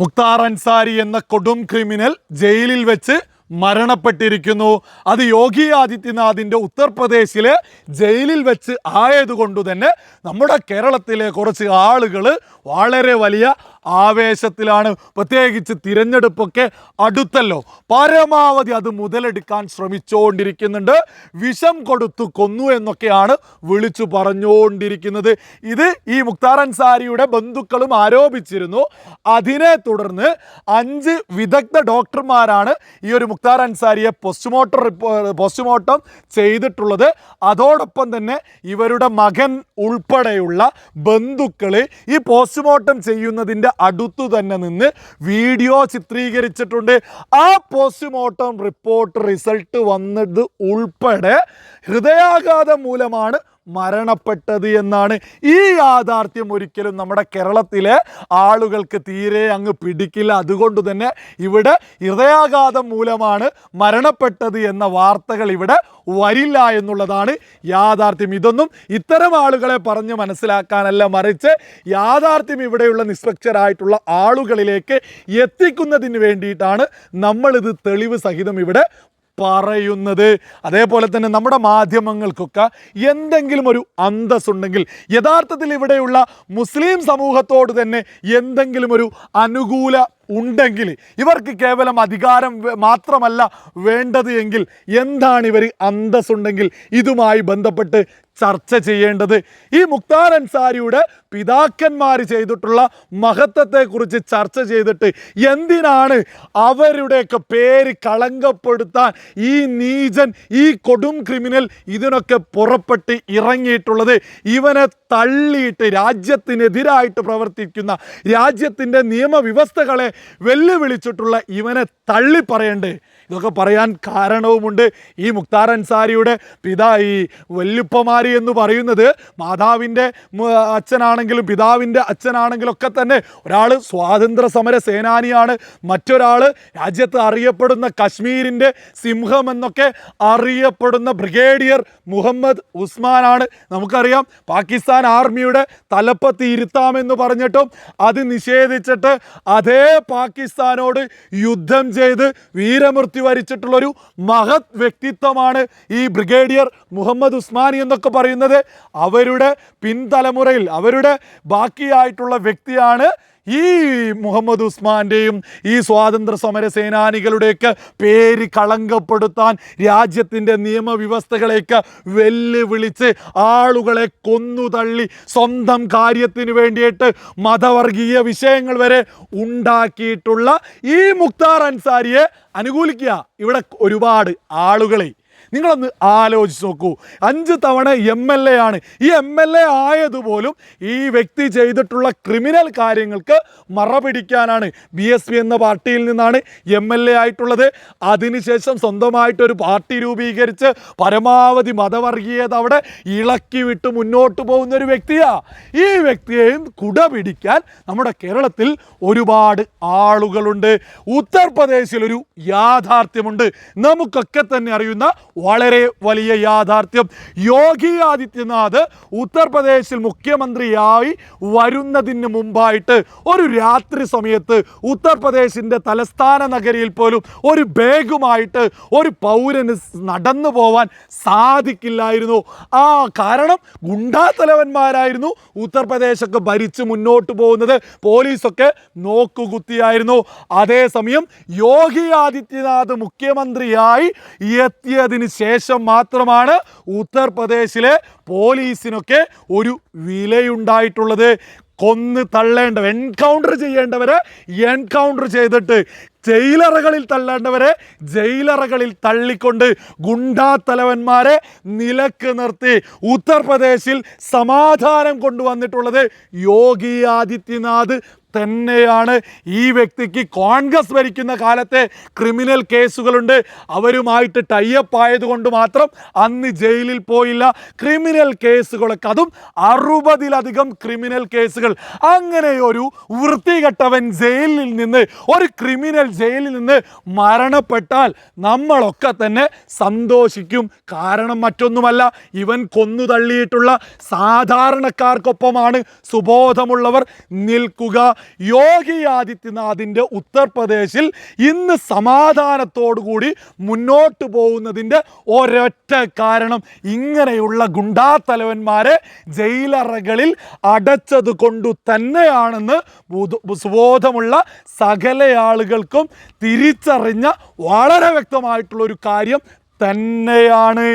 മുക്താർ അൻസാരി എന്ന കൊടും ക്രിമിനൽ ജയിലിൽ വെച്ച് മരണപ്പെട്ടിരിക്കുന്നു. അത് യോഗി ആദിത്യനാഥിന്റെ ഉത്തർപ്രദേശിലെ ജയിലിൽ വെച്ച് ആയതുകൊണ്ട് തന്നെ നമ്മുടെ കേരളത്തിലെ കുറച്ച് ആളുകൾ വളരെ വലിയ ആവേശത്തിലാണ്. പ്രത്യേകിച്ച് തിരഞ്ഞെടുപ്പൊക്കെ അടുത്തല്ലോ. പരമാവധി അത് മുതലെടുക്കാൻ ശ്രമിച്ചുകൊണ്ടിരിക്കുന്നുണ്ട് വിഷം കൊടുത്തു കൊന്നു എന്നൊക്കെയാണ് വിളിച്ചു പറഞ്ഞുകൊണ്ടിരിക്കുന്നത് ഇത് ഈ മുക്താർ അൻസാരിയുടെ ബന്ധുക്കളും ആരോപിച്ചിരുന്നു. അതിനെ തുടർന്ന് അഞ്ച് വിദഗ്ധ ഡോക്ടർമാരാണ് ഈ ഒരു മുക്താർ അൻസാരിയെ പോസ്റ്റ്മോർട്ടം പോസ്റ്റ്മോർട്ടം ചെയ്തിട്ടുള്ളത്. അതോടൊപ്പം തന്നെ ഇവരുടെ മകൻ ഉൾപ്പെടെയുള്ള ബന്ധുക്കൾ ഈ പോസ്റ്റ്മോർട്ടം ചെയ്യുന്നതിന്റെ അടുത്തു തന്നെ നിന്ന് വീഡിയോ ചിത്രീകരിച്ചിട്ടുണ്ട്. ആ പോസ്റ്റ്മോർട്ടം റിപ്പോർട്ട് റിസൾട്ട് വന്നത് ഉൾപ്പെടെ ഹൃദയാഘാതം മൂലമാണ് മരണപ്പെട്ടത് എന്നാണ് ഈ യാഥാർത്ഥ്യം ഒരിക്കലും നമ്മുടെ കേരളത്തിലെ ആളുകൾക്ക് തീരെ അങ്ങ് പിടിക്കില്ല. അതുകൊണ്ട് തന്നെ ഇവിടെ ഹൃദയാഘാതം മൂലമാണ് മരണപ്പെട്ടത് എന്ന വാർത്തകൾ ഇവിടെ വരില്ല എന്നുള്ളതാണ് യാഥാർത്ഥ്യം. ഇതൊന്നും ഇത്തരം ആളുകളെ പറഞ്ഞ് മനസ്സിലാക്കാനല്ല മറിച്ച് യാഥാർത്ഥ്യം ഇവിടെയുള്ള നിഷ്പക്ഷരായിട്ടുള്ള ആളുകളിലേക്ക് എത്തിക്കുന്നതിന് വേണ്ടിയിട്ടാണ് നമ്മളിത് തെളിവ് സഹിതം ഇവിടെ പറയുന്നത്. അതേപോലെ തന്നെ നമ്മുടെ മാധ്യമങ്ങൾക്കൊക്കെ എന്തെങ്കിലും ഒരു അന്തസ്സുണ്ടെങ്കിൽ യഥാർത്ഥത്തിൽ ഇവിടെയുള്ള മുസ്ലിം സമൂഹത്തോട് തന്നെ എന്തെങ്കിലും ഒരു അനുകൂല ഉണ്ടെങ്കിൽ ഇവർക്ക് കേവലം അധികാരം മാത്രമല്ല വേണ്ടത് എങ്കിൽ എന്താണ് ഇവർ അന്തസ്സുണ്ടെങ്കിൽ ഇതുമായി ബന്ധപ്പെട്ട് ചർച്ച ചെയ്യേണ്ടത്. ഈ മുക്താർ അൻസാരിയുടെ പിതാക്കന്മാർ ചെയ്തിട്ടുള്ള മഹത്വത്തെക്കുറിച്ച് ചർച്ച ചെയ്തിട്ട് എന്തിനാണ് അവരുടെയൊക്കെ പേര് കളങ്കപ്പെടുത്താൻ ഈ നീചൻ ഈ കൊടും ക്രിമിനൽ ഇതിനൊക്കെ പുറപ്പെട്ട് ഇറങ്ങിയിട്ടുള്ളത്? ഇവനെ തള്ളിയിട്ട് രാജ്യത്തിനെതിരായിട്ട് പ്രവർത്തിക്കുന്ന രാജ്യത്തിന്റെ നിയമവ്യവസ്ഥകളെ വെല്ലുവിളിച്ചിട്ടുള്ള ഇവനെ തള്ളി പറയണ്ടേ ഇതൊക്കെ പറയാൻ കാരണവുമുണ്ട് ഈ മുക്താർ അൻസാരിയുടെ പിതാ ഈ വല്യുപ്പമാരി എന്ന് പറയുന്നത്. മാതാവിന്റെ അച്ഛനാണെങ്കിലും പിതാവിന്റെ അച്ഛനാണെങ്കിലും ഒക്കെ തന്നെ ഒരാൾ സ്വാതന്ത്ര്യ സമര സേനാനിയാണ്. മറ്റൊരാൾ രാജ്യത്ത് അറിയപ്പെടുന്ന കശ്മീരിന്റെ സിംഹം എന്നൊക്കെ അറിയപ്പെടുന്ന ബ്രിഗേഡിയർ മുഹമ്മദ് ഉസ്മാനാണ്. നമുക്കറിയാം പാകിസ്ഥാൻ ആർമിയുടെ തലപ്പത്ത് ഇരുത്താമെന്ന് പറഞ്ഞിട്ടും അത് നിഷേധിച്ചിട്ട് അതേ പാകിസ്ഥാനോട് യുദ്ധം ചെയ്ത് വീരമൃത്യു വരിച്ചിട്ടുള്ളൊരു മഹത് വ്യക്തിത്വമാണ് ഈ ബ്രിഗേഡിയർ മുഹമ്മദ് ഉസ്മാനി എന്നൊക്കെ പറയുന്നത്. അവരുടെ പിൻതലമുറയിൽ അവരുടെ ബാക്കിയായിട്ടുള്ള വ്യക്തിയാണ് ഈ മുഹമ്മദ് ഉസ്മാന്റെയും ഈ സ്വാതന്ത്ര്യ സമര സേനാനികളുടെയൊക്കെ പേര് കളങ്കപ്പെടുത്താൻ രാജ്യത്തിന്റെ നിയമവ്യവസ്ഥകളെയൊക്കെ വെല്ലുവിളിച്ച് ആളുകളെ കൊന്നുതള്ളി സ്വന്തം കാര്യത്തിന് വേണ്ടിയിട്ട് മതവർഗീയ വിഷയങ്ങൾ വരെ ഉണ്ടാക്കിയിട്ടുള്ള ഈ മുക്താർ അൻസാരിയെ അനുകൂലിക്കുക. ഇവിടെ ഒരുപാട് ആളുകളെ നിങ്ങളൊന്ന് ആലോചിച്ച് നോക്കൂ. അഞ്ച് തവണ എം എൽ എ ആണ്. ഈ എം എൽ എ ആയതുപോലും ഈ വ്യക്തി ചെയ്തിട്ടുള്ള ക്രിമിനൽ കാര്യങ്ങൾക്ക് മറ പിടിക്കാനാണ് ബി എസ് പി എന്ന പാർട്ടിയിൽ നിന്നാണ് എം എൽ എ ആയിട്ടുള്ളത്. അതിനുശേഷം സ്വന്തമായിട്ടൊരു പാർട്ടി രൂപീകരിച്ച് പരമാവധി മതവർഗീയത അവിടെ ഇളക്കി വിട്ട് മുന്നോട്ട് പോകുന്ന ഒരു വ്യക്തിയാ. ഈ വ്യക്തിയെയും കുട പിടിക്കാൻ നമ്മുടെ കേരളത്തിൽ ഒരുപാട് ആളുകളുണ്ട്. ഉത്തർപ്രദേശിൽ ഒരു യാഥാർത്ഥ്യമുണ്ട്. നമുക്കൊക്കെ തന്നെ അറിയുന്ന വളരെ വലിയ യാഥാർത്ഥ്യം. യോഗി ആദിത്യനാഥ് ഉത്തർപ്രദേശിൽ മുഖ്യമന്ത്രിയായി വരുന്നതിന് മുമ്പായിട്ട് ഒരു രാത്രി സമയത്ത് ഉത്തർപ്രദേശിന്റെ തലസ്ഥാന നഗരിയിൽ പോലും ഒരു ബാഗുമായിട്ട് ഒരു പൗരന് നടന്നു പോവാൻ സാധിക്കില്ലായിരുന്നു. ആ കാരണം ഗുണ്ടാത്തലവന്മാരായിരുന്നു. ഉത്തർപ്രദേശൊക്കെ ഭരിച്ച് മുന്നോട്ട് പോകുന്നത് പോലീസൊക്കെ നോക്കുകുത്തിയായിരുന്നു. അതേസമയം യോഗി ആദിത്യനാഥ് മുഖ്യമന്ത്രിയായി എത്തിയതിന് ശേഷം മാത്രമാണ് ഉത്തർപ്രദേശിലെ പോലീസിനൊക്കെ ഒരു വിലയുണ്ടായിട്ടുള്ളത്. കൊന്ന് തള്ളേണ്ടവർ എൻകൗണ്ടർ ചെയ്യേണ്ടവരെ എൻകൗണ്ടർ ചെയ്തിട്ട് ജയിലറകളിൽ തള്ളേണ്ടവരെ ജയിലറകളിൽ തള്ളിക്കൊണ്ട് ഗുണ്ടാത്തലവന്മാരെ നിലയ്ക്ക് നിർത്തി ഉത്തർപ്രദേശിൽ സമാധാനം കൊണ്ടുവന്നിട്ടുള്ളത് യോഗി ആദിത്യനാഥ് തന്നെയാണ് ഈ വ്യക്തിക്ക് കോൺഗ്രസ് ഭരിക്കുന്ന കാലത്തെ ക്രിമിനൽ കേസുകളുണ്ട്. അവരുമായിട്ട് ടൈപ്പ് ആയതുകൊണ്ട് മാത്രം അന്ന് ജയിലിൽ പോയില്ല. ക്രിമിനൽ കേസുകളൊക്കെ അതും അറുപതിലധികം ക്രിമിനൽ കേസുകൾ. അങ്ങനെ ഒരു വൃത്തികെട്ടവൻ ജയിലിൽ നിന്ന് ഒരു ക്രിമിനൽ ജയിലിൽ നിന്ന് മരണപ്പെട്ടാൽ നമ്മളൊക്കെ തന്നെ സന്തോഷിക്കും. കാരണം മറ്റൊന്നുമല്ല ഇവൻ കൊന്നു തള്ളിയിട്ടുള്ള സാധാരണക്കാർക്കൊപ്പമാണ്. സുബോധമുള്ളവർ നിൽക്കുക. യോഗി ആദിത്യനാഥിന്റെ ഉത്തർപ്രദേശിൽ ഇന്ന് സമാധാനത്തോടുകൂടി മുന്നോട്ട് പോകുന്നതിന്റെ ഒരൊറ്റ കാരണം ഇങ്ങനെയുള്ള ഗുണ്ടാത്തലവന്മാരെ ജയിലറകളിൽ അടച്ചത് കൊണ്ടു തന്നെയാണെന്ന് ബോധ- സുബോധമുള്ള സകല ആളുകൾക്കും തിരിച്ചറിഞ്ഞ വളരെ വ്യക്തമായിട്ടുള്ളൊരു കാര്യം തന്നെയാണ്.